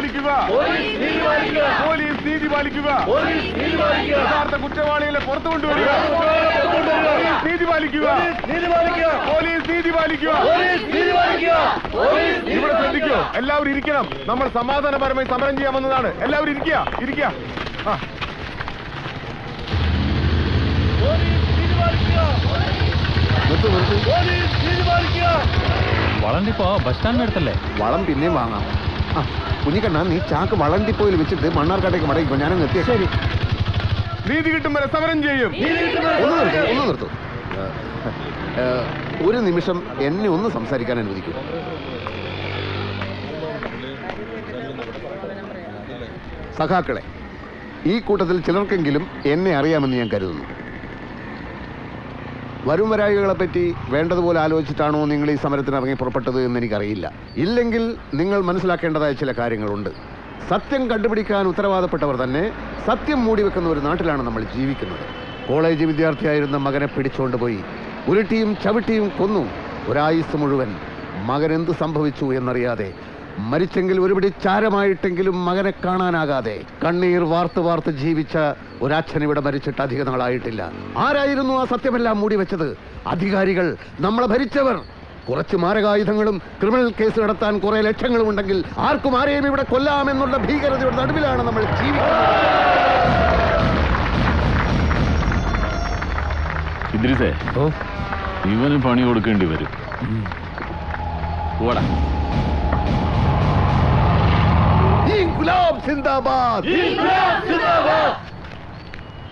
പാലിക്കുക പോലീസ് നീതി പാലിക്കുക യഥാർത്ഥ കുറ്റവാളികളെ പുറത്തു കൊണ്ടുവരിക. പോലീസ് നീതി പാലിക്കുക പോലീസ് നീതി പാലിക്കുക ഇവിടെ ശ്രദ്ധിക്കൂ. എല്ലാവരും ഇരിക്കണം. നമ്മൾ സമാധാനപരമായി സമരം ചെയ്യാൻ വന്നതാണ്. എല്ലാവരും ഇരിക്കുക. ഇരിക്കുക. ആ. ബസ് വളം പിന്നെയും വാങ്ങാം. ആ കുഞ്ഞിക്കണ്ണ നീ ചാക്ക് വളണ്ടിപ്പോയിൽ വെച്ചിട്ട് മണ്ണാർക്കാട്ടേക്ക് മടങ്ങിക്കോ ഞാനങ്ങ് എത്തിയ ശരി. നീതി കിട്ടും വരെ സമരം ചെയ്യും. ഒന്ന് നിർത്തൂ ഒന്ന് നിർത്തൂ. ഒരു നിമിഷം എന്നെ ഒന്ന് സംസാരിക്കാൻ അനുവദിക്കൂ. സഖാക്കളെ ഈ കൂട്ടത്തിൽ ചിലർക്കെങ്കിലും എന്നെ അറിയാമെന്ന് ഞാൻ കരുതുന്നു. വരും വരായികളെ പറ്റി വേണ്ടതുപോലെ ആലോചിച്ചിട്ടാണോ നിങ്ങൾ ഈ സമരത്തിന് ഇറങ്ങി പുറപ്പെട്ടത് എന്ന് എനിക്കറിയില്ല. ഇല്ലെങ്കിൽ നിങ്ങൾ മനസ്സിലാക്കേണ്ടതായ ചില കാര്യങ്ങളുണ്ട്. സത്യം കണ്ടുപിടിക്കാൻ ഉത്തരവാദപ്പെട്ടവർ തന്നെ സത്യം മൂടിവെക്കുന്ന ഒരു നാട്ടിലാണ് നമ്മൾ ജീവിക്കുന്നത്. കോളേജ് വിദ്യാർത്ഥിയായിരുന്ന മകനെ പിടിച്ചുകൊണ്ട് പോയി. ഉരുട്ടിയും ചവിട്ടിയും കൊന്നു. ഒരായുസ് മുഴുവൻ മകൻ എന്ത് സംഭവിച്ചു എന്നറിയാതെ മരിച്ചെങ്കിൽ ഒരുപിടി ചാരമായിട്ടെങ്കിലും മകനെ കാണാനാകാതെ കണ്ണീർ വാർത്ത് വാർത്ത് ജീവിച്ച ഒരച്ഛൻ ഇവിടെ മരിച്ചിട്ട് അധിക നാളായിട്ടില്ല. ആരായിരുന്നു ആ സത്യമെല്ലാം മൂടി വെച്ചത്? അധികാരികൾ നമ്മളെ ഭരിച്ചവർ. കുറച്ച് മാരകായുധങ്ങളും ക്രിമിനൽ കേസ് നടത്താൻ കുറെ ലക്ഷ്യങ്ങളും ഉണ്ടെങ്കിൽ ആർക്കും ആരെയും ഇവിടെ കൊല്ലാമെന്നുള്ള ഭീകരതയുടെ നടുവിലാണ് നമ്മൾ ജീവിക്കുന്നത്. ഇവന് പണി കൊടുക്കേണ്ടി വരും. ഓടാ ഇൻക്ലാബ് സിന്ദാബാദ്.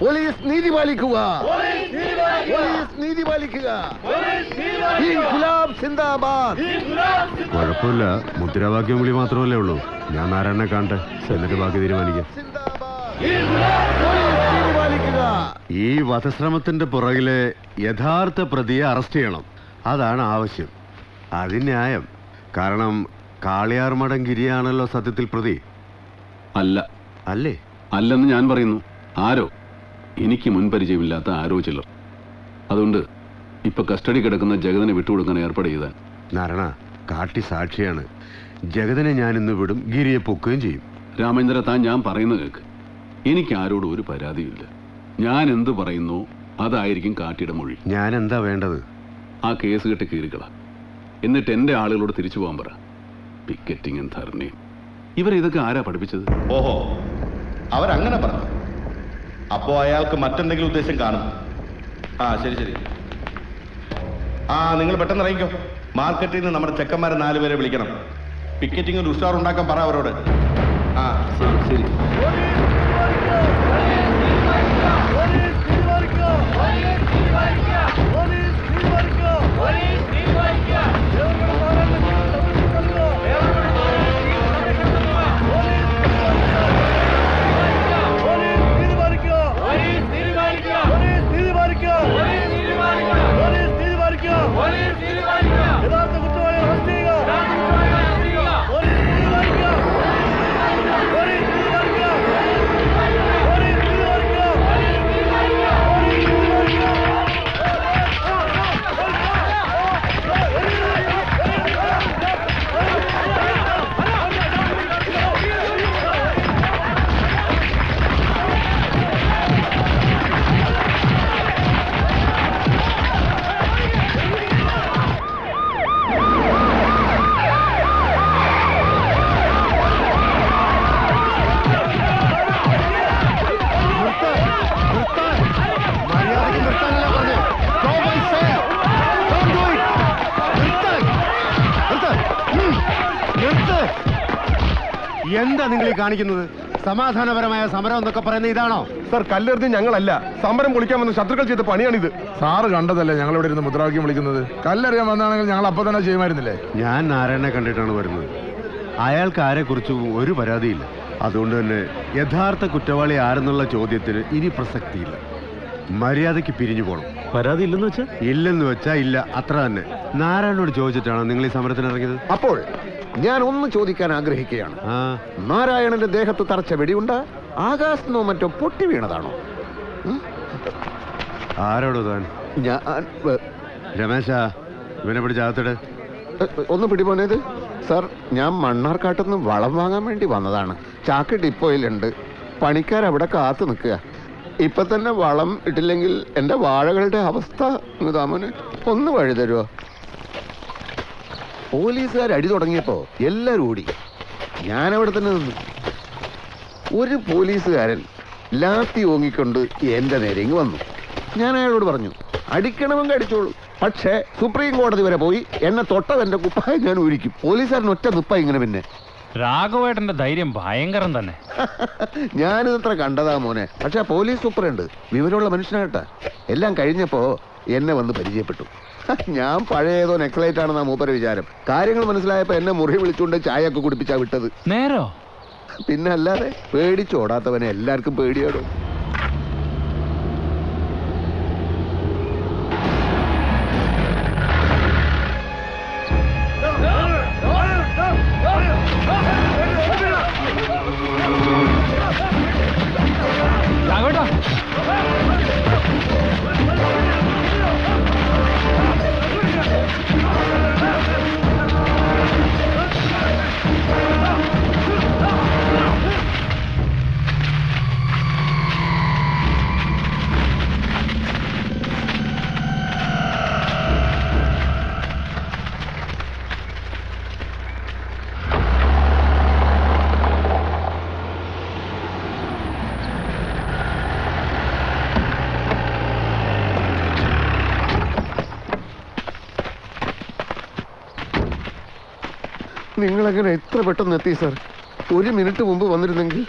പോലീസ് നീതി പാലിക്കുക. പോലീസ് നീതി പാലിക്കുക. ഇൻക്ലാബ് സിന്ദാബാദ്. കുഴപ്പമില്ല. മുദ്രാവാക്യം വിളി മാത്രമല്ലേ ഉള്ളൂ. ഞാൻ നാരായണനെ കാണട്ടെ. എന്നിട്ട് ബാക്കി തീരുമാനിക്കാം. ഈ വധശ്രമത്തിന്റെ പുറകിലെ യഥാർത്ഥ പ്രതിയെ അറസ്റ്റ് ചെയ്യണം. അതാണ് ആവശ്യം. അത് ന്യായം കാരണം കാളിയാർമടം ഗിരിയാണല്ലോ സത്യത്തിൽ പ്രതി. അല്ല. അല്ലേ? അല്ലെന്ന് ഞാൻ പറയുന്നു. ആരോ? എനിക്ക് മുൻപരിചയമില്ലാത്ത ആരോ ചിലർ. അതുകൊണ്ട് ഇപ്പൊ കസ്റ്റഡി കിടക്കുന്ന ജഗതിനെ വിട്ടുകൊടുക്കാൻ ഏർപ്പാട് ചെയ്താൽ നാരണ കാട്ടി സാക്ഷിയാണ്. ജഗതിനെ ഞാൻ ഇന്ന് വിടും ഗിരിയെ പൊക്കുകയും ചെയ്യും. രാമേന്ദ്ര താൻ ഞാൻ പറയുന്നത് കേക്ക്. എനിക്ക് ആരോടും ഒരു പരാതിയില്ല ഞാൻ എന്ത് പറയുന്നു അതായിരിക്കും കാട്ടിയുടെ മൊഴി. ഞാൻ എന്താ വേണ്ടത്? ആ കേസ് കെട്ട് കീറിക്കള. എന്നിട്ട് എന്റെ ആളുകളോട് തിരിച്ചു പോകാൻ പറ. പിക്കറ്റിങ്ങും ധർണയും ഇവരിതൊക്കെ ആരാ പഠിപ്പിച്ചത്? ഓഹോ അവരങ്ങനെ പറഞ്ഞു. അപ്പോ അയാൾക്ക് മറ്റെന്തെങ്കിലും ഉദ്ദേശം കാണും. ആ ശരി ശരി. ആ നിങ്ങൾ പെട്ടെന്ന് ഇറങ്ങിക്കോ. മാർക്കറ്റിൽ നിന്ന് നമ്മുടെ ചെക്കന്മാരെ നാലുപേരെ വിളിക്കണം. പിക്കറ്റിംഗ് ഒരു ഉഷാർ ഉണ്ടാക്കാൻ പറ അവരോട്. ആ ശരി മര്യാദയ്ക്ക് കാണിക്കുന്നത്? സമാധാനപരമായ സമരം എന്നൊക്കെ പറയുന്നത് ഇതാണോ? സർ കല്ലെറിഞ്ഞ് ഞങ്ങളല്ല. സമരം പൊളിക്കാൻ വന്ന ശത്രുക്കൾ ചെയ്ത പണിയാണിത്. സാറ് കണ്ടതല്ലേ ഞങ്ങൾ ഇവിടെ ഇരുന്ന് മുദ്രാവാക്യം വിളിക്കുന്നത്? കല്ലെറിയാൻ വന്നാണെങ്കിൽ ഞങ്ങൾ അപ്പൊ തന്നെ ചെയ്യുമായിരുന്നില്ലേ? ഞാൻ നാരായണനെ കണ്ടിട്ടാണ് വരുന്നത്. അയാൾക്ക് ആരെക്കുറിച്ചും ഒരു പരാതിയില്ല. അതുകൊണ്ട് തന്നെ യഥാർത്ഥ കുറ്റവാളി ആരെന്നുള്ള ചോദ്യത്തിന് ഇനി പ്രസക്തിയില്ല. മര്യാദയ്ക്ക് പിരിഞ്ഞു പോകണം പരാതി ഇല്ലെന്ന് വെച്ചാ? ഇല്ലെന്ന് വെച്ചാ ഇല്ല. അത്ര തന്നെ. നാരായണനോട് ചോദിച്ചിട്ടാണ് നിങ്ങൾ ഈ സമരത്തിന് ഇറങ്ങിയത് അപ്പോൾ ഞാൻ ഒന്ന് ചോദിക്കാൻ ആഗ്രഹിക്കുകയാണ്. നാരായണന്റെ ദേഹത്ത് തറച്ച വെടിയുണ്ട ആകാശത്തോ മറ്റോ പൊട്ടി വീണതാണോ? ആരോടോ താൻ? ഞാൻ രമേശ ഇവനെ പിടിച്ച് അകത്തിട്. ഒന്ന് പിടിപോനേത് സാർ ഞാൻ മണ്ണാർക്കാട്ടിൽ നിന്ന് വളം വാങ്ങാൻ വേണ്ടി വന്നതാണ്. ചാക്ക് ഡിപ്പോയിലുണ്ട്. പണിക്കാർ അവിടെ കാത്തു നിൽക്കുക. ഇപ്പൊ തന്നെ വളം ഇട്ടില്ലെങ്കിൽ എന്റെ വാഴകളുടെ അവസ്ഥ താമന് ഒന്ന് വഴി തരുമോ പോലീസുകാർ അടി തുടങ്ങിയപ്പോ എല്ലാരും ഓടി. ഞാനവിടെ തന്നെ നിന്നു. ഒരു പോലീസുകാരൻ ലാത്തി ഓങ്ങിക്കൊണ്ട് എന്റെ നേരെ ഇങ്ങ് വന്നു. ഞാൻ അയാളോട് പറഞ്ഞു അടിക്കണമെങ്കിൽ അടിച്ചോളൂ. പക്ഷേ സുപ്രീം കോടതി വരെ പോയി എന്നെ തൊട്ടതെന്റെ കുപ്പായം ഞാൻ ഒഴിക്കും പോലീസുകാരൻ ഒറ്റ നിപ്പ ഇങ്ങനെ പിന്നെ. രാഘവേട്ടന്റെ ധൈര്യം ഭയങ്കരം തന്നെ. ഞാനിതത്ര കണ്ടതാ മോനെ. പക്ഷെ പോലീസ് സൂപ്രണ്ട് വിവരമുള്ള മനുഷ്യനായിട്ടാ. എല്ലാം കഴിഞ്ഞപ്പോ എന്നെ വന്ന് പരിചയപ്പെട്ടു. ഞാൻ പഴയതോ നെക്ലൈറ്റ് ആണെന്നാ മൂപ്പര വിചാരം. കാര്യങ്ങൾ മനസ്സിലായപ്പോ എന്നെ മുറി വിളിച്ചുകൊണ്ട് ചായ ഒക്കെ കുടിപ്പിച്ചാ വിട്ടത്. നേരോ? പിന്നെ അല്ലാതെ പേടിച്ചോടാത്തവനെ എല്ലാവർക്കും പേടിയോടും. നിങ്ങളെങ്ങനെ എത്ര പെട്ടെന്ന് എത്തി സർ ഒരു മിനിറ്റ് മുമ്പ് വന്നിരുന്നെങ്കിൽ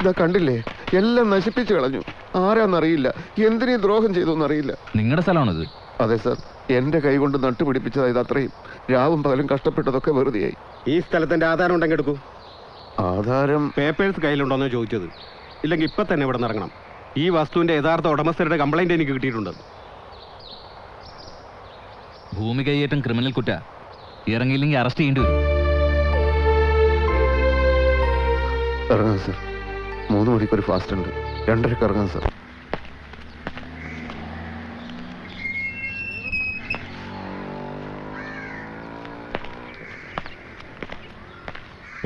ഇതാ കണ്ടില്ലേ? എല്ലാം നശിപ്പിച്ചു കളഞ്ഞു. ആരാന്നറിയില്ല. എന്തിനീ ദ്രോഹം ചെയ്തു എന്നറിയില്ല നിങ്ങളുടെ സ്ഥലമാണിത്? അതെ സർ എന്റെ കൈ കൊണ്ട് നട്ടുപിടിപ്പിച്ചതാ ഇത് അത്രയും. രാവും പകലും കഷ്ടപ്പെട്ടതൊക്കെ വെറുതെയായി. ഈ സ്ഥലത്തിന്റെ ആധാരം ഉണ്ടെങ്കിൽ എടുക്കൂ. ആധാരം? പേപ്പേഴ്സ് കയ്യിലുണ്ടോന്നോ ചോദിച്ചത്. ഇല്ലെങ്കിൽ ഇപ്പൊ തന്നെ ഇവിടെ നിറങ്ങണം ഇറങ്ങണം ഈ വസ്തുവിന്റെ യഥാർത്ഥ ഉടമസ്ഥരുടെ കംപ്ലൈന്റ് എനിക്ക് കിട്ടിയിട്ടുണ്ട്. ഭൂമി കൈയേറ്റം ക്രിമിനൽ കുറ്റ. ഇറങ്ങിയില്ലെങ്കിൽ അറസ്റ്റ് ചെയ്യേണ്ടി വരും. ഇറങ്ങാം സർ. മൂന്ന് മണിക്ക് ഒരു ഫാസ്റ്റ് ഉണ്ട്. രണ്ടരക്ക് ഇറങ്ങാം സർ.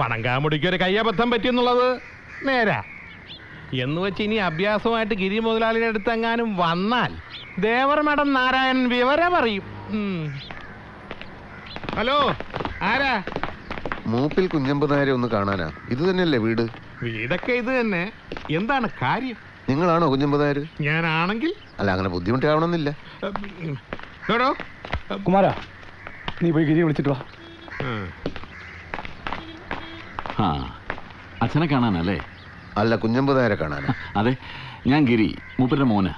വണങ്കാമുടിക്ക് ഒരു കയ്യബദ്ധം പറ്റിയെന്നുള്ളത് നേരാ. എന്ന് വെച്ച് ഇനി അഭ്യാസമായിട്ട് ഗിരി മുതലാളിയുടെ അടുത്ത് എങ്ങാനും വന്നാൽ ദേവർ മഠം നാരായണൻ വിവരം അറിയും ഹലോ ആരാ? മൂപ്പിൽ കുഞ്ഞമ്പ് നായരെ ഒന്ന് കാണാനാ. ഇത് തന്നെയല്ലേ വീട്? വീടൊക്കെ ഇത് തന്നെ. എന്താണ് കാര്യം? നിങ്ങളാണോ കുഞ്ഞമ്പ് നായർ ഞാനാണെങ്കിൽ? അല്ല അങ്ങനെ ബുദ്ധിമുട്ടാവണമെന്നില്ല. കുമാരാ നീ പോയി ഗിരി വിളിച്ചിട്ട് വാ. ആ. അച്ഛനെ കാണാനല്ലേ? അല്ല കുഞ്ഞമ്പ് നായരെ കാണാനാ. അതെ ഞാൻ ഗിരി മൂപ്പരുടെ മോന്.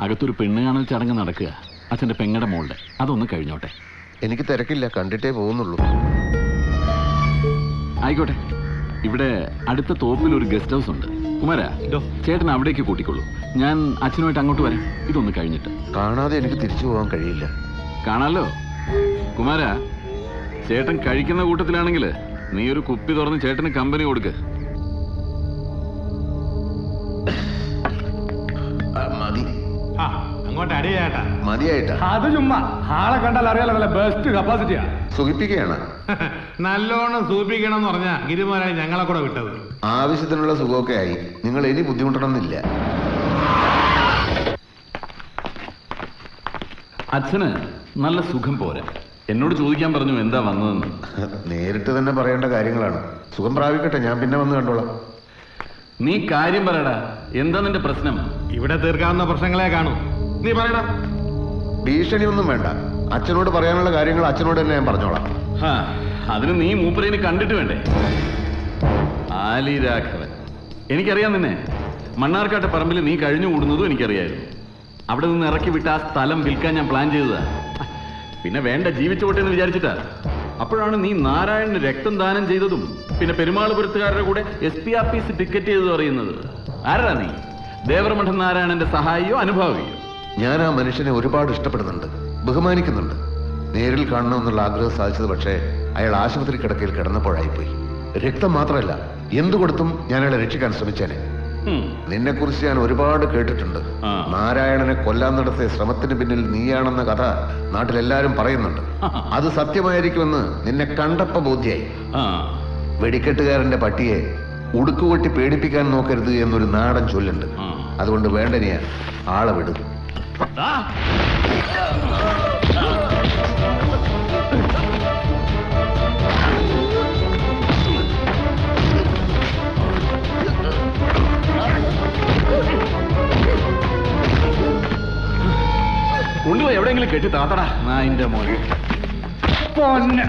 അകത്തൊരു പെണ്ണ് കാണൽ ചടങ്ങ് നടക്കുക. അച്ഛന്റെ പെങ്ങടെ മോളുടെ. അതൊന്ന് കഴിഞ്ഞോട്ടെ. എനിക്ക് തിരക്കില്ല കണ്ടിട്ടേ പോകുന്നുള്ളൂ. ആയിക്കോട്ടെ. ഇവിടെ അടുത്ത തോപ്പിൽ ഒരു ഗസ്റ്റ് ഹൗസ് ഉണ്ട്. കുമാര ചേട്ടൻ അവിടേക്ക് കൂട്ടിക്കൊള്ളൂ. ഞാൻ അച്ഛനുമായിട്ട് അങ്ങോട്ട് വരാം. ഇതൊന്ന് കഴിഞ്ഞിട്ട്. കാണാതെ എനിക്ക് തിരിച്ചു പോകാൻ കഴിയില്ല. കാണാലോ? കുമാര ചേട്ടൻ കഴിക്കുന്ന കൂട്ടത്തിലാണെങ്കിൽ നീ ഒരു കുപ്പി തുറന്ന് ചേട്ടന് കമ്പനി കൊടുക്ക്. അങ്ങോട്ട് അടിയേട്ടാ. മതിയായിട്ടാ. അത് ചുമ്മാ. ആളെ കണ്ടാൽ അറിയാലോ നല്ല ബെസ്റ്റ് കപ്പാസിറ്റിയാ സുഖിപ്പിക്കുകയാണ്. നല്ലോണം സൂപ്പിക്കണം എന്ന് പറഞ്ഞാ ഗിരിമുതലാളി ഞങ്ങളെ കൂടെ വിട്ടത്. ആവശ്യത്തിനുള്ള സുഖമൊക്കെ ആയി. നിങ്ങൾ ഇനി ബുദ്ധിമുട്ടണമെന്നില്ല. അച്ഛന് നല്ല സുഖം പോരാ. എന്നോട് ചോദിക്കാൻ പറഞ്ഞു എന്താ വന്നതെന്ന്. നേരിട്ട് തന്നെ പറയേണ്ട കാര്യങ്ങളാണ്. സുഖം പ്രാപിക്കട്ടെ ഞാൻ പിന്നെ വന്ന് കണ്ടോളാം. നീ കാര്യം പറയടാ. എന്താ നിന്റെ പ്രശ്നം? ഇവിടെ തീർക്കാവുന്ന പ്രശ്നങ്ങളെ കാണൂ. നീ പറയടാ. ഭീഷണിയൊന്നും വേണ്ട. അച്ഛനോട് പറയാനുള്ള കാര്യങ്ങൾ അച്ഛനോട് തന്നെ ഞാൻ പറഞ്ഞോളാം. അതിന് നീ മൂപ്പരേനെ കണ്ടിട്ട് വേണ്ടേ? ആലി രാഘവൻ. എനിക്കറിയാം നിന്നെ. മണ്ണാർക്കാട്ട് പറമ്പിൽ നീ കഴിഞ്ഞു കൂടുന്നതും എനിക്കറിയായിരുന്നു. അവിടെ നിന്ന് ഇറക്കി വിട്ട് ആ സ്ഥലം വിൽക്കാൻ ഞാൻ പ്ലാൻ ചെയ്തതാ. പിന്നെ വേണ്ട ജീവിച്ചോട്ടെ എന്ന് വിചാരിച്ചിട്ടാ. അപ്പോഴാണ് നീ നാരായണന് രക്തം ദാനം ചെയ്തതും പിന്നെ പെരുമാളുപുരത്തുകാരുടെ കൂടെ എസ് പി ആഫീസ് ടിക്കറ്റ് ചെയ്തതും അറിയുന്നത്. ആരാ നീ? ദേവരമഠം നാരായണന്റെ സഹായിയോ അനുഭാവിയോ? ഞാൻ ആ മനുഷ്യനെ ഒരുപാട് ഇഷ്ടപ്പെടുന്നുണ്ട് ബഹുമാനിക്കുന്നുണ്ട്. നേരിൽ കാണണമെന്നുള്ള ആഗ്രഹം സാധിച്ചത് പക്ഷേ അയാൾ ആശുപത്രി കിടക്കയിൽ കിടന്നപ്പോഴായിപ്പോയി. രക്തം മാത്രമല്ല എന്തു കൊടുത്തും ഞാൻ അയാളെ രക്ഷിക്കാൻ ശ്രമിച്ചേനെ. നിന്നെ കുറിച്ച് ഞാൻ ഒരുപാട് കേട്ടിട്ടുണ്ട്. നാരായണനെ കൊല്ലാൻ നടത്തിയ ശ്രമത്തിന് പിന്നിൽ നീയാണെന്ന കഥ നാട്ടിലെല്ലാരും പറയുന്നുണ്ട്. അത് സത്യമായിരിക്കുമെന്ന് നിന്നെ കണ്ടപ്പ ബോധ്യായി. വെടിക്കെട്ടുകാരന്റെ പട്ടിയെ ഉടുക്കുകൊട്ടി പേടിപ്പിക്കാൻ നോക്കരുത് എന്നൊരു നാടൻ ചൊല്ലുണ്ട്. അതുകൊണ്ട് വേണ്ടനിയ ആളെ വിടും. കൊണ്ടുപോയി എവിടെയെങ്കിലും കെട്ടി താത്തടാ. നായിന്റെ മോനെ. പൊന്നെ.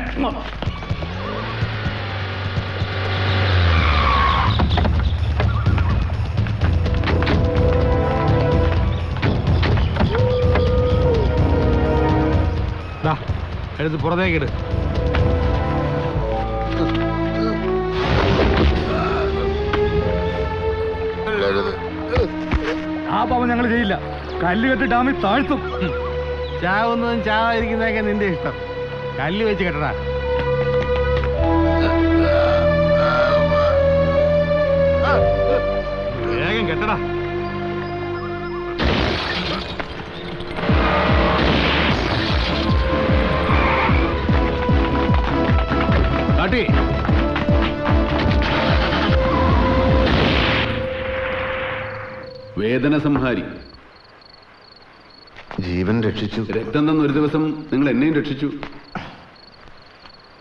എടുത്ത് പുറത്തേക്കിട് ആ പാവം ഞങ്ങൾ ചെയ്യില്ല. കല്ല് കെട്ടി ഡാമിൽ താഴ്ത്തും. ചാവുന്നതും ചാവാതിരിക്കുന്നതൊക്കെ നിന്റെ ഇഷ്ടം. കല്ല് വെച്ച് കെട്ടടാ. വേദന സംഹാരി. ജീവൻ രക്ഷിച്ചു. രക്തം തന്ന ഒരു ദിവസം നിങ്ങൾ എന്നെയും രക്ഷിച്ചു.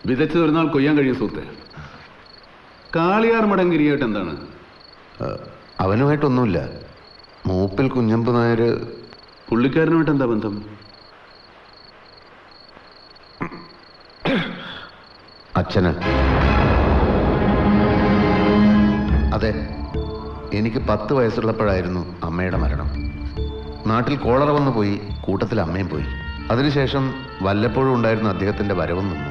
വിതച്ചു ഒരു കൊയ്യാൻ കഴിയും സുഹൃത്തെ കാളിയാർ മടങ്കിരിയായിട്ട് എന്താണ്? അവനുമായിട്ടൊന്നുമില്ല. മൂപ്പിൽ കുഞ്ഞമ്പ് നായർ പുള്ളിക്കാരനുമായിട്ട് എന്താ ബന്ധം? അച്ഛന്. അതെ എനിക്ക് പത്ത് വയസ്സുള്ളപ്പോഴായിരുന്നു അമ്മയുടെ മരണം. നാട്ടിൽ കോളറ വന്നു പോയി കൂട്ടത്തിൽ അമ്മയും പോയി. അതിനുശേഷം വല്ലപ്പോഴും ഉണ്ടായിരുന്ന അദ്ദേഹത്തിന്റെ വരവും നിന്നു.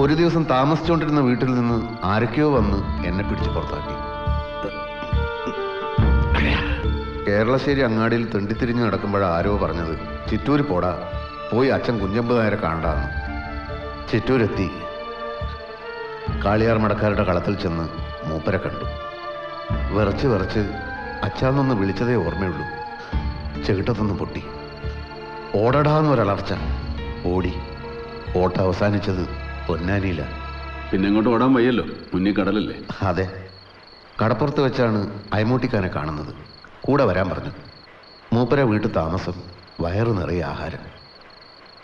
ഒരു ദിവസം താമസിച്ചുകൊണ്ടിരുന്ന വീട്ടിൽ നിന്ന് ആരൊക്കെയോ വന്ന് എന്നെ പിടിച്ച് പുറത്താക്കി. കേരളശ്ശേരി അങ്ങാടിയിൽ തെണ്ടിത്തിരിഞ്ഞ് നടക്കുമ്പോൾ ആരോ പറഞ്ഞത് ചിറ്റൂർ പോടാ പോയി അച്ഛൻ കുഞ്ഞമ്പ് നായരെ കാണാന്ന് ചിറ്റൂരെത്തി. കാളിയാർ മടക്കാരുടെ കളത്തിൽ ചെന്ന് മൂപ്പരെ കണ്ടു. വിറച്ച് വിറച്ച് അച്ഛാന്നൊന്ന് വിളിച്ചതേ ഓർമ്മയുള്ളൂ. ചെകിട്ടത്തൊന്ന് പൊട്ടി. ഓടടാന്നൊരളർച്ച ഓടി. ഓട്ട അവസാനിച്ചത് പൊന്നാനിയില്ല പിന്നെ ഇങ്ങോട്ട് ഓടാൻ വയ്യല്ലോ? മുന്നിൽ കടലല്ലേ? അതെ. കടപ്പുറത്ത് വെച്ചാണ് അയമൂട്ടിക്കാനെ കാണുന്നത്. കൂടെ വരാൻ പറഞ്ഞു. മൂപ്പര വീട്ടിൽ താമസം വയറു നിറയെ ആഹാരം.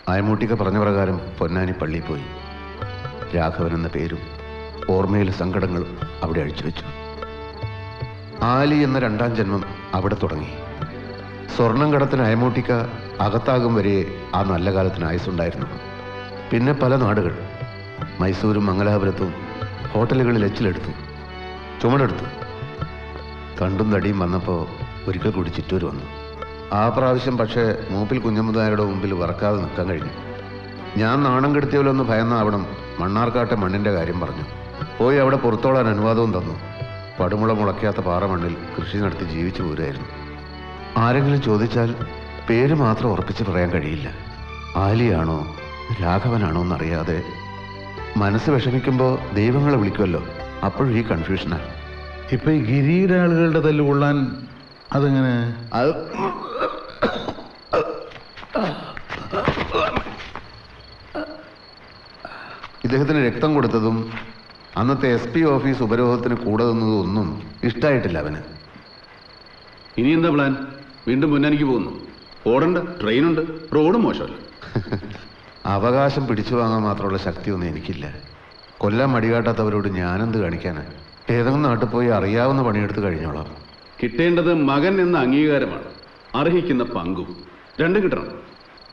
അയമൂട്ടിക്ക പറഞ്ഞ പ്രകാരം പൊന്നാനി പള്ളിയിൽ പോയി. രാഘവൻ എന്ന പേരും ഓർമ്മയിലെ സങ്കടങ്ങളും അവിടെ അഴിച്ചുവെച്ചു. ആലി എന്ന രണ്ടാം ജന്മം അവിടെ തുടങ്ങി. സ്വർണം കടത്തിന് അയമൂട്ടിക്ക അകത്താകും വരെ ആ നല്ല കാലത്തിന് ആയുസുണ്ടായിരുന്നു പിന്നെ പല നാടുകൾ മൈസൂരും മംഗലാപുരത്തും ഹോട്ടലുകളിൽ എച്ചിലെടുത്തു ചുമടെടുത്തു. കണ്ടും തടിയും വന്നപ്പോൾ ഒരിക്കൽ കൂടി ചിറ്റൂർ വന്നു. ആ പ്രാവശ്യം പക്ഷേ മൂപ്പിൽ കുഞ്ഞമ്മദാരുടെ മുമ്പിൽ വറക്കാതെ നിൽക്കാൻ കഴിഞ്ഞു. ഞാൻ നാണം കെടുത്തിയവലൊന്ന് ഭയന്നാവണം മണ്ണാർക്കാട്ടെ മണ്ണിന്റെ കാര്യം പറഞ്ഞു. പോയി അവിടെ പുറത്തോളാൻ അനുവാദവും തന്നു. പടുമുള മുളയ്ക്കാത്ത പാറമണ്ണിൽ കൃഷി നടത്തി ജീവിച്ചു പോരായിരുന്നു ആരെങ്കിലും ചോദിച്ചാൽ പേര് മാത്രം ഉറപ്പിച്ച് പറയാൻ കഴിയില്ല. ആലിയാണോ രാഘവനാണോ എന്നറിയാതെ മനസ്സ് വിഷമിക്കുമ്പോൾ ദൈവങ്ങളെ വിളിക്കുമല്ലോ. അപ്പോഴും ഈ കൺഫ്യൂഷനാണ് ഇപ്പൊ ഈ ഗിരിയുടെ ആളുകളുടെ തല്ല് കൊള്ളാൻ അതെങ്ങനെ? അത് ഇദ്ദേഹത്തിന് രക്തം കൊടുത്തതും അന്നത്തെ എസ് പി ഓഫീസ് ഉപരോധത്തിന് കൂടെ നിന്നതും ഒന്നും ഇഷ്ടായിട്ടില്ല അവന്. ഇനി എന്താ പ്ലാൻ വീണ്ടും മുന്നണിക്ക് പോകുന്നു. ഓടണ്ട ട്രെയിനുണ്ട്. റോഡും മോശമല്ല. അവകാശം പിടിച്ചു വാങ്ങാൻ മാത്രമുള്ള ശക്തിയൊന്നും എനിക്കില്ല. കൊല്ലാൻ മടികാട്ടാത്തവരോട് ഞാനെന്ത് കാണിക്കാനാ? ഏതെങ്കിലും നാട്ടിൽ പോയി അറിയാവുന്ന പണിയെടുത്ത് കഴിഞ്ഞോളാം. കിട്ടേണ്ടത് മകൻ എന്ന അംഗീകാരമാണ്. അർഹിക്കുന്ന പങ്കും. രണ്ടും കിട്ടണം.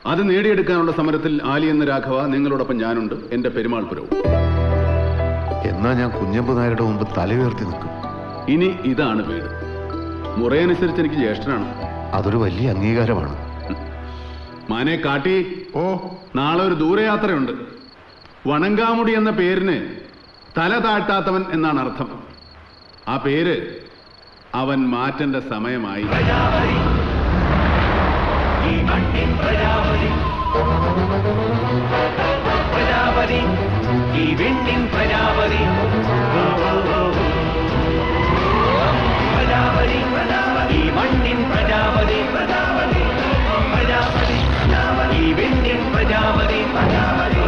അത് നേടിയെടുക്കാനുള്ള സമരത്തിൽ ആലി എന്ന രാഘവ നിങ്ങളോടൊപ്പം ഞാനുണ്ട്. എന്റെ പെരുമാൾപുരവും എന്നാ ഞാൻ കുഞ്ഞമ്പനായരുടെ മുമ്പ് തല ഉയർത്തി നിൽക്കും. ഇനി ഇതാണ് വീട്. മുറയനുസരിച്ച് എനിക്ക് ജ്യേഷ്ഠനാണ്. അതൊരു വലിയ അംഗീകാരമാണ്. മാനെ കാട്ടി ഓ. നാളെ ഒരു ദൂരയാത്രയുണ്ട്. വണങ്കാമുടി എന്ന പേരിന് തല താഴ്ത്താത്തവൻ എന്നാണ് അർത്ഥം. ആ പേര് അവൻ മാറ്റേണ്ട സമയമായി. പ്രജാപതി. ఈవెంటింగ్ ప్రజాపతి ప్రజాపతి ప్రజాపతి మండిన్ ప్రజాపతి ప్రజాపతి ప్రజాపతి ఈవెంటింగ్ ప్రజాపతి ప్రజాపతి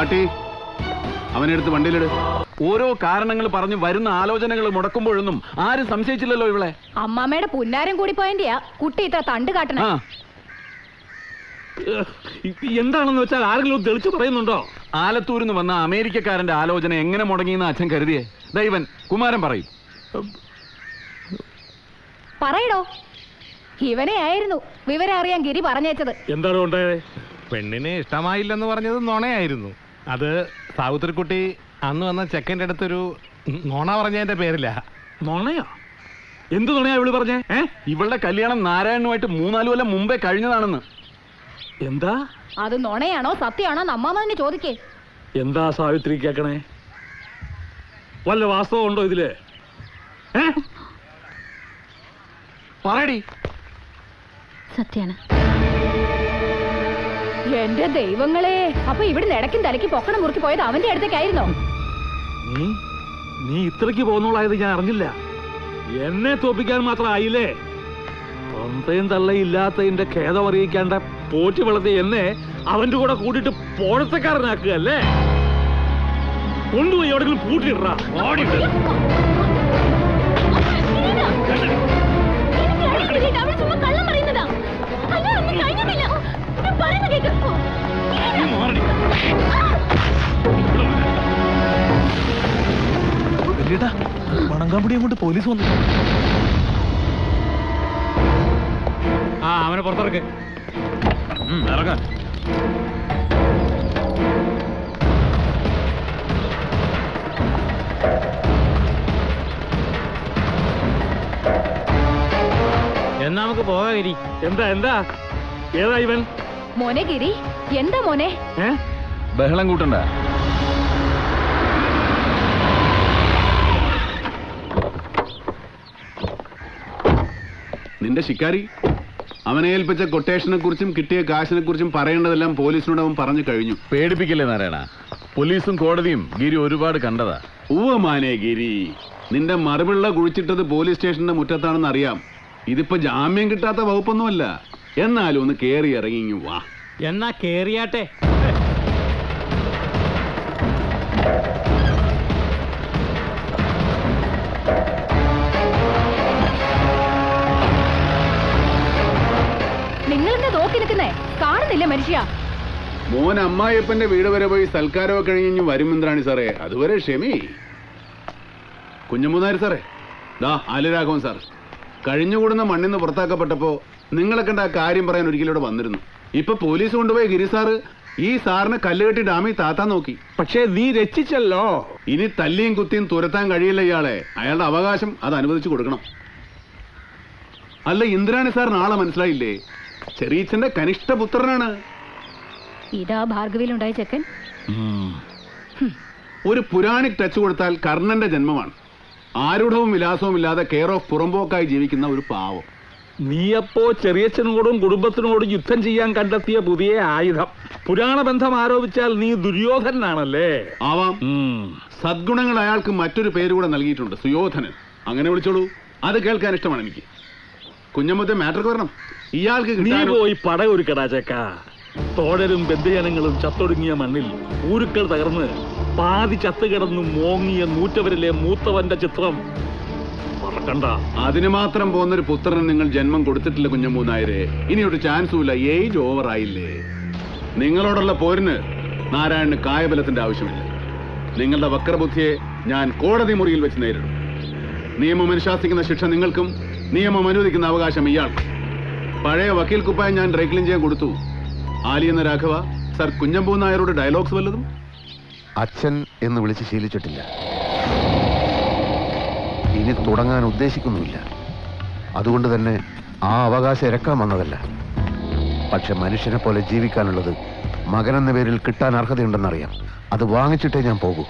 കാട്ടി. അവനെടുത്ത് വണ്ടിയിലിട്. ഓരോ കാരണങ്ങൾ പറഞ്ഞു വരുന്ന ആലോചനകൾ മുടക്കുമ്പോഴൊന്നും ആരും സംശയിച്ചില്ലല്ലോ ഇവളെ. അമ്മാമ്മയുടെ പുന്നാരം കൂടി പോയന്റെയാ കുട്ടി ഇത്ര തണ്ട് കാട്ടണ. എന്താണെന്ന് വെച്ചാൽ ആരെങ്കിലും തെളിച്ചു പറയുന്നുണ്ടോ? ആലത്തൂരിൽ നിന്ന് വന്ന അമേരിക്കക്കാരന്റെ ആലോചന എങ്ങനെ മുടങ്ങിയെന്ന് അച്ഛൻ കരുതിയേ. ദൈവൻ കുമാരൻ പറയും. പറയടോ. ഇവനെ ആയിരുന്നു വിവരം അറിയാൻ ഗിരി പറഞ്ഞേച്ചത്. എന്താണ് ഉണ്ടായത്? പെണ്ണിനെ ഇഷ്ടമായില്ലെന്ന് പറഞ്ഞത് നുണയായിരുന്നു. അത് സാവിത്രിക്കുട്ടി അന്ന് വന്ന ചെക്കന്റെ അടുത്തൊരു നോണ പറഞ്ഞതിന്റെ പേരില്ല. നുണയോ? എന്ത് നുണയാ ഇവൾ പറഞ്ഞേ? ഏ? ഇവളുടെ കല്യാണം നാരായണനുമായിട്ട് മൂന്നാൽ കൊല്ലം മുമ്പേ കഴിഞ്ഞതാണെന്ന്. എന്താ? അത് നുണയാണോ? സത്യമാണോ? എന്ന് അമ്മാമ്മ തന്നെ ചോദിക്കേ. എന്താ സാവിത്രി കേക്കണേ? വല്ല വാസ്തവം ഉണ്ടോ ഇതിൽ? ഏ? പറയടി. സത്യാണ്. എന്റെ ദൈവങ്ങളെ. അപ്പൊ ഇവിടെ ഇടയ്ക്കും തലയ്ക്ക് പൊക്കണം മുറുക്കി പോയത് അവന്റെ അടുത്തേക്കായിരുന്നോ? നീ നീ ഇത്രയ്ക്ക് പോന്നോളായത് ഞാൻ അറിഞ്ഞില്ല. എന്നെ തോപ്പിക്കാൻ മാത്രം ആയില്ലേ തൊന്തയും തള്ളയും ഇല്ലാത്തതിന്റെ ഖേദം അറിയിക്കാണ്ട പോറ്റി വളർത്തി എന്നെ അവന്റെ കൂടെ കൂട്ടിട്ട് പോഴത്തക്കാരനാക്കുക അല്ലേ കൊണ്ടുപോയി എവിടെങ്കിലും പൂട്ടിയിട്ടാ വണങ്കാമ്പടിയും കൊണ്ട് പോലീസ് വന്നു. ആ അവനെ പുറത്തിറക്ക്. എന്നാ നമുക്ക് പോവാ ഗിരി. എന്താ എന്താ? ഏതാ ഇവൻ? മോനെ ഗിരി എന്താ മോനെ? ബഹളം കൂട്ടണ്ട. നിന്റെ ശിക്കാരി? അവനെ ഏൽപ്പിച്ച കൊട്ടേഷനെ കുറിച്ചും കിട്ടിയ കാശിനെ കുറിച്ചും പറയേണ്ടതെല്ലാം പോലീസിനോട് അവൻ പറഞ്ഞു കഴിഞ്ഞു. പേടിപ്പിക്കില്ലേ നാരായണ? പോലീസും കോടതിയും ഗിരി ഒരുപാട് കണ്ടതാ. ഉവമാനെ ഗിരി. നിന്റെ മറുപിള്ള കുഴിച്ചിട്ടത് പോലീസ് സ്റ്റേഷന്റെ മുറ്റത്താണെന്ന് അറിയാം. ഇതിപ്പോ ജാമ്യം കിട്ടാത്ത വകുപ്പൊന്നുമല്ല. എന്നാലും ഒന്ന് കേറി ഇറങ്ങി വാ. എന്നാ കേറിയാട്ടെ? മനുഷ്യ. മോൻ അമ്മായിയപ്പന്റെ വീട് വരെ പോയി സൽക്കാരമൊക്കെ കഴിഞ്ഞു വരുമെന്നാണ് സാറേ? അതുവരെ ക്ഷമി. കുഞ്ഞമൂന്നാരി സാറേ ദാ ആലുരാഘവൻ സാർ. കഴിഞ്ഞുകൂടുന്ന മണ്ണിന്ന് പുറത്താക്കപ്പെട്ടപ്പോ നിങ്ങളെ കണ്ട ആ കാര്യം പറയാൻ ഒരിക്കലൂടെ വന്നിരുന്നു. ഇപ്പൊ പോലീസ് കൊണ്ടുപോയ ഗിരി സാറ് ഈ സാറിന് കല്ലുകെട്ടി ഡാമിൽ താത്താൻ നോക്കി. പക്ഷേ നീ രക്ഷിച്ചല്ലോ. ഇനി തല്ലിയും കുത്തിയും തുരത്താൻ കഴിയില്ല ഇയാളെ. അയാളുടെ അവകാശം അത് അനുവദിച്ചു കൊടുക്കണം. അല്ല ഇന്ദ്രാണി സാർ നാളെ മനസ്സിലായില്ലേ? ചെറിയച്ഛന്റെ കനിഷ്ഠ പുത്രനാണ് ഇതാ ഭാർഗവിയിലുണ്ടായ ചെക്കൻ. ഒരു പുരാണിക് ടച്ച് കൊടുത്താൽ കർണന്റെ ജന്മമാണ്. ആരുടവും വിലാസവും ഇല്ലാതെ കെയർ ഓഫ് പുറമ്പോക്കായി ജീവിക്കുന്ന ഒരു പാവം. നീയപ്പോ ചെറിയച്ഛനോടും കുടുംബത്തിനോടും യുദ്ധം ചെയ്യാൻ കണ്ടെത്തിയ പുതിയ ആയുധം. പുരാണ ബന്ധം ആരോപിച്ചാൽ നീ ദുര്യോധനാണല്ലേ ആവാം. സദ്ഗുണങ്ങൾ അയാൾക്ക് മറ്റൊരു പേര് കൂടെ നൽകിയിട്ടുണ്ട് സുയോധനൻ. അങ്ങനെ വിളിച്ചോളൂ. അത് കേൾക്കാൻ ഇഷ്ടമാണ് എനിക്ക്. കുഞ്ഞമ്മത്തെ മാറ്റർക്ക് വരണം. ഇയാൾക്ക് നീ പോയി പോയി പടയൊരുക്കടാ ചേക്ക തോടരും ബന്ധുജനങ്ങളും ചത്തൊടുങ്ങിയ മണ്ണിൽ ഊരുക്കൾ തകർന്ന് പാതി ചത്തുകിടന്നു മോങ്ങിയ നൂറ്റവരിലെ മൂത്തവന്റെ ചിത്രം മറക്കണ്ട. അതിന് മാത്രം പോകുന്നൊരു പുത്രന് നിങ്ങൾ ജന്മം കൊടുത്തിട്ടില്ല കുഞ്ഞമ്മൂ നായരെ. ഇനി ഒരു ചാൻസും ഇല്ല. ഏജ് ഓവർ ആയില്ലേ. നിങ്ങളോടുള്ള പോരിന് നാരായണന് കായബലത്തിന്റെ ആവശ്യമില്ല. നിങ്ങളുടെ വക്രബുദ്ധിയെ ഞാൻ കോടതി മുറിയിൽ വെച്ച് നേരിടും. നിയമം അനുശാസിക്കുന്ന ശിക്ഷ നിങ്ങൾക്കും നിയമം അനുവദിക്കുന്ന അവകാശം ഇയാൾക്ക്. പഴയ വക്കീൽ കുപ്പായം ഞാൻ ഡ്രൈ ക്ലീൻ ചെയ്യാൻ കൊടുത്തു. ആലി എന്ന രാഘവ സർ കുഞ്ഞമ്പൂ നായരുടെ ഡയലോഗ്സ് വല്ലതും? അച്ഛൻ എന്ന് വിളിച്ച് ശീലിച്ചിട്ടില്ല. ഇനി തുടങ്ങാൻ ഉദ്ദേശിക്കുന്നുമില്ല. അതുകൊണ്ട് തന്നെ ആ അവകാശം ഇരക്കാൻ വന്നതല്ല. പക്ഷെ മനുഷ്യനെ പോലെ ജീവിക്കാനുള്ളത് എന്ന പേരിൽ കിട്ടാൻ അർഹതയുണ്ടെന്നറിയാം. അത് വാങ്ങിച്ചിട്ടേ ഞാൻ പോകൂ.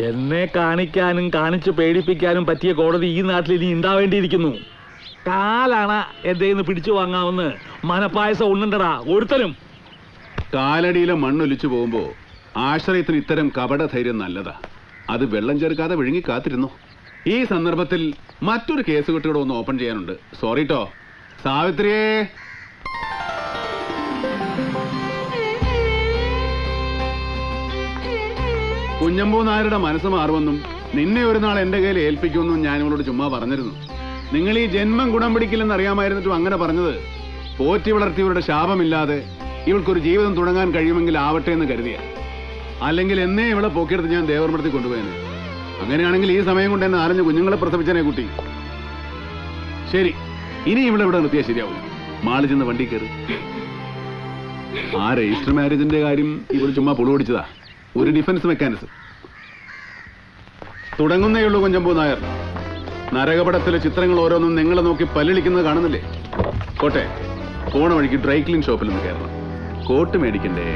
എന്നെ കാണിക്കാനും കാണിച്ചു പേടിപ്പിക്കാനും പറ്റിയ കോടതി ഈ നാട്ടിൽ ഇനി ഉണ്ടാവേണ്ടിയിരിക്കുന്നു. കാലാണ് എന്റെ പിടിച്ചു വാങ്ങാവുന്ന മനപ്പായസം ഉണ്ണണ്ടടാ ഒരുത്തനും. കാലടിയിലെ മണ്ണൊലിച്ചു പോകുമ്പോ ആശ്രയത്തിന് ഇത്തരം കപട ധൈര്യം നല്ലതാ. അത് വെള്ളം ചേർക്കാതെ വിഴുങ്ങി കാത്തിരുന്നു. ഈ സന്ദർഭത്തിൽ മറ്റൊരു കേസ് കുട്ടിയോട് ഒന്ന് ഓപ്പൺ ചെയ്യാനുണ്ട്. സോറി ട്ടോ. സാവിത്രിയേ. കുഞ്ഞമ്പൂ നായരുടെ മനസ്സ് മാറുമെന്നും നിന്നെ ഒരു നാൾ എന്റെ കയ്യിൽ ഏൽപ്പിക്കുമെന്നും ഞാൻ ഇവളോട് ചുമ്മാ പറഞ്ഞിരുന്നു. നിങ്ങൾ ഈ ജന്മം ഗുണം പിടിക്കില്ലെന്ന് അറിയാമായിരുന്നിട്ടും അങ്ങനെ പറഞ്ഞത്? പോറ്റി വളർത്തിയവരുടെ ശാപമില്ലാതെ ഇവൾക്കൊരു ജീവിതം തുടങ്ങാൻ കഴിയുമെങ്കിൽ ആവട്ടെ എന്ന് കരുതിയ. അല്ലെങ്കിൽ എന്നേ ഇവളെ പോക്കിയെടുത്ത് ഞാൻ ദേവർമടത്തിൽ കൊണ്ടുപോയേനെ. അങ്ങനെയാണെങ്കിൽ ഈ സമയം കൊണ്ട് എന്നെ നാലഞ്ച് കുഞ്ഞുങ്ങളെ പ്രസവിച്ചനെ കുട്ടി. ശരി ഇനി ഇവിടെ ഇവിടെ നിർത്തിയാൽ ശരിയാവും മാളി ചെന്ന് വണ്ടി കയറി. ആ രജിസ്റ്റർ മാരേജിന്റെ കാര്യം ഇവർ ചുമ്മാ പുളു പിടിച്ചതാ ഒരു ഡിഫൻസ് മെക്കാനിസം. തുടങ്ങുന്നേ ഉള്ളൂ കുഞ്ഞമ്പൂ നായർ. നരകപടത്തിലെ ചിത്രങ്ങൾ ഓരോന്നും നിങ്ങളെ നോക്കി പല്ലിളിക്കുന്നത് കാണുന്നില്ലേ? കോട്ടെ പോണ വഴിക്ക് ഡ്രൈ ക്ലീൻ ഷോപ്പിൽ നിന്ന് കയറണം. കോട്ട് മേടിക്കണ്ടേ?